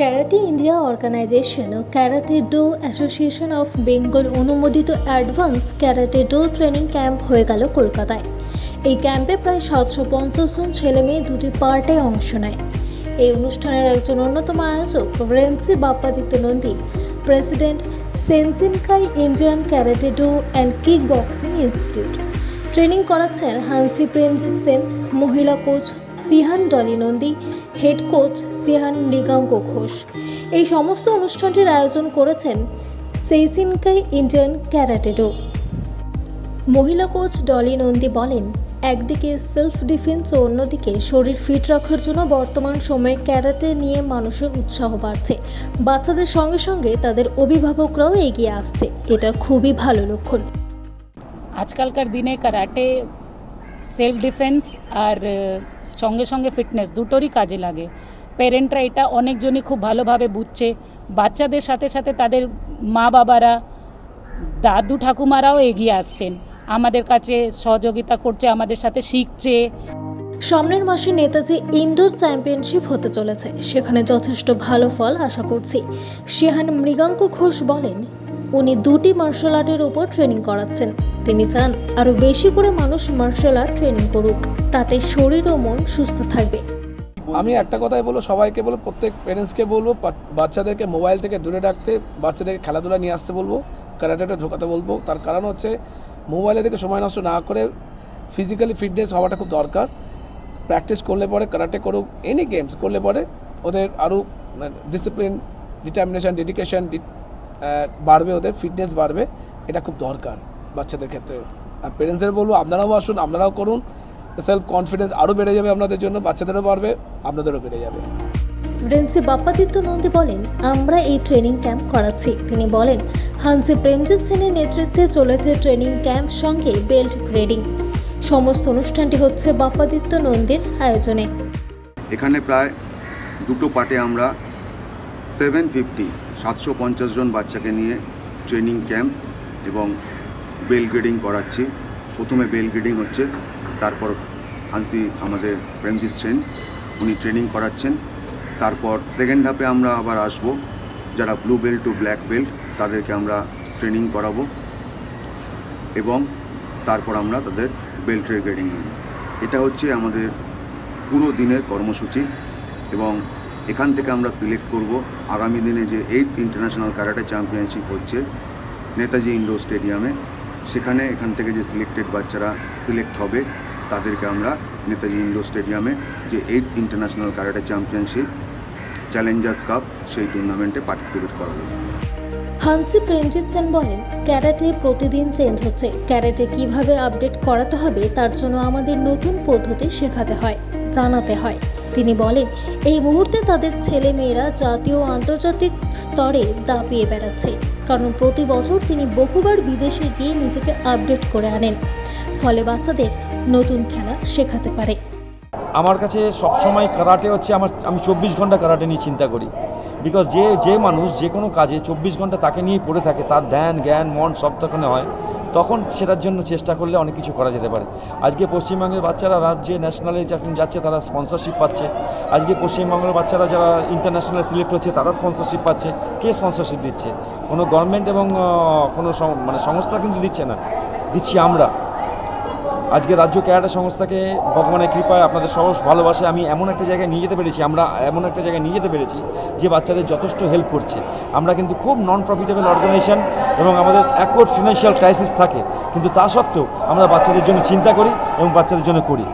Karate India organisation O karate do association of Bengal অনুমোদিত advance karate do training camp হয়ে গেল কলকাতায়। এই ক্যাম্পে প্রায় সাতশো পঞ্চাশ জন ছেলে মেয়ে দুটি পার্টে অংশ নেয়। এই অনুষ্ঠানের একজন অন্যতম আয়োজক Renshi Bappaditya Nandi president Seishinkai Indian karate do and kick boxing institute training করাচ্ছেন হানসি প্রেমজিৎ সেন মহিলা coach Shihan Dolly Nandi head coach Shihan Mriganka Ghosh. এই সমস্ত অনুষ্ঠানটির আয়োজন করেছেন সেইসিনকাই ইন্ডিয়ান ক্যারাটেডো মহিলা কোচ ডলি নন্দী বলেন, একদিকে সেলফ ডিফেন্স ও অন্যদিকে শরীর ফিট রাখার জন্য বর্তমান সময়ে ক্যারাটে নিয়ে মানুষের উৎসাহ বাড়ছে। বাচ্চাদের সঙ্গে সঙ্গে তাদের অভিভাবকরাও এগিয়ে আসছে। এটা খুবই ভালো লক্ষণ। আজকালকার দিনে কারাটে সেলফ ডিফেন্স আর সঙ্গে সঙ্গে ফিটনেস দুটোরই কাজে লাগে। প্যারেন্টরা এটা অনেকজনই খুব ভালোভাবে বুঝছে। বাচ্চাদের সাথে সাথে তাদের মা বাবারা দাদু ঠাকুমারাও এগিয়ে আসছেন। আমাদের কাছে সহযোগিতা করছে, আমাদের সাথে শিখছে। সামনের মাসে নেতাজি ইনডোর চ্যাম্পিয়নশিপ হতে চলেছে। সেখানে যথেষ্ট ভালো ফল আশা করছি। সেহান মৃগাঙ্ক ঘোষ বলেন উনি দুটি মার্শাল আর্টের উপর ট্রেনিং করাচ্ছেন। তিনি চান আরও বেশি করে মানুষ মার্শাল আর্ট ট্রেনিং করুক, তাতে শরীর ও মন সুস্থ থাকবে। আমি একটা কথাই বলব, সবাইকে বলব, প্রত্যেক প্যারেন্টসকে বলব বাচ্চাদেরকে মোবাইল থেকে দূরে রাখতে, বাচ্চাদেরকে খেলাধুলা নিয়ে আসতে বলব ক্যারাটেটা ঢোকাতে বলব। তার কারণ হচ্ছে মোবাইলে থেকে সময় নষ্ট না করে ফিজিক্যালি ফিটনেস হওয়াটা খুব দরকার। প্র্যাকটিস করলে পরে ক্যারাটে করুক এনি গেমস করলে পরে ওদের আরও ডিসিপ্লিন ডিটারমিনেশন ডেডিকেশন বাড়বে ওদের ফিটনেস বাড়বে এটা খুব দরকার বাচ্চাদের ক্ষেত্রে। আর পেরেন্টসদের বলব আপনারাও আসুন আপনারাও করুন। সেলফ কনফিডেন্স আরও বেড়ে যাবে আপনাদের জন্য বাচ্চাদেরও বাড়বে আপনাদেরও বেড়ে যাবে। রেন্সি বাপ্পাদিত্য নন্দী বলেন আমরা এই ট্রেনিং ক্যাম্প করাচ্ছি। তিনি বলেন হানসি প্রেমজিৎ সেনের নেতৃত্বে চলেছে ট্রেনিং ক্যাম্প সঙ্গে বেল্ট গ্রেডিং সমস্ত অনুষ্ঠানটি হচ্ছে বাপ্পাদিত্য নন্দীর আয়োজনে। এখানে প্রায় দুটো পার্টে আমরা সেভেন ফিফটি সাতশো পঞ্চাশ জন বাচ্চাকে নিয়ে ট্রেনিং ক্যাম্প এবং বেল গ্রেডিং করাচ্ছি। প্রথমে বেল গ্রেডিং হচ্ছে, তারপর হানসি আমাদের প্রেমজিৎ সেন উনি ট্রেনিং করাচ্ছেন। তারপর সেকেন্ড হাফে আমরা আবার আসব, যারা blue belt to black belt তাদেরকে আমরা ট্রেনিং করাবো এবং তারপর আমরা তাদের বেল্টের গ্রেডিং নেব। এটা হচ্ছে আমাদের পুরো দিনের কর্মসূচি এবং এখান থেকে আমরা সিলেক্ট করব। আগামী দিনে যে এইট ইন্টারন্যাশনাল ক্যারাটে চ্যাম্পিয়নশিপ হচ্ছে নেতাজি ইন্ডোর স্টেডিয়ামে সেখানে এখান থেকে যে সিলেক্টেড বাচ্চারা সিলেক্ট হবে, তাদেরকে আমরা নেতাজি ইন্ডোর স্টেডিয়ামে যে eight international karate championship challengers cup সেই টুর্নামেন্টে পার্টিসিপেট করাবো। হানসি প্রেমজিৎ সেন বলেন ক্যারাটে প্রতিদিন চেঞ্জ হচ্ছে। ক্যারাটে কীভাবে আপডেট করাতে হবে, তার জন্য আমাদের নতুন পদ্ধতি শেখাতে হয়, জানাতে হয়। তিনি বলেন, এই মুহূর্তে তাদের ছেলে মেয়েরা জাতীয় আন্তর্জাতিক স্তরে দাপিয়ে বেড়াচ্ছে, কারণ প্রতি বছর তিনি বহুবার বিদেশে গিয়ে নিজেকে আপডেট করে আনেন। ফলে বাচ্চাদের নতুন খেলা শেখাতে পারে। আমার কাছে সবসময় কারাটে হচ্ছে আমার, আমি চব্বিশ ঘণ্টা কারাটে নিয়ে চিন্তা করি। বিকজ যে যে মানুষ যে কোনো কাজে চব্বিশ ঘণ্টা তাকে নিয়ে পড়ে থাকে, তার ধ্যান, জ্ঞান, মন সব তখন হয় তখন সেটার জন্য চেষ্টা করলে অনেক কিছু করা যেতে পারে। আজকে পশ্চিমবঙ্গের বাচ্চারা রাজ্যে ন্যাশনালে যখন যাচ্ছে, তারা স্পন্সরশিপ পাচ্ছে। আজকে পশ্চিমবঙ্গের বাচ্চারা যারা ইন্টারন্যাশনাল সিলেক্ট হচ্ছে, তারা স্পন্সরশিপ পাচ্ছে। কে স্পন্সরশিপ দিচ্ছে? কোনো গভর্নমেন্ট এবং কোনো মানে সংস্থা কিন্তু দিচ্ছে না। দিচ্ছি আমরা। আজকে রাজ্য ক্যারাটা সংস্থাকে ভগবানের কৃপায় আপনাদের সব ভালোবাসে। আমি এমন একটা জায়গায় নিয়ে যেতে পেরেছি, আমরা এমন একটা জায়গায় নিয়ে যেতে পেরেছি যে বাচ্চাদের যথেষ্ট হেল্প করছে। আমরা কিন্তু খুব নন প্রফিটেবল অর্গানাইজেশন এবং আমাদের অ্যাকোর্ড ফিনান্সিয়াল ক্রাইসিস থাকে। কিন্তু তা সত্ত্বেও আমরা বাচ্চাদের জন্য চিন্তা করি এবং বাচ্চাদের জন্য করি।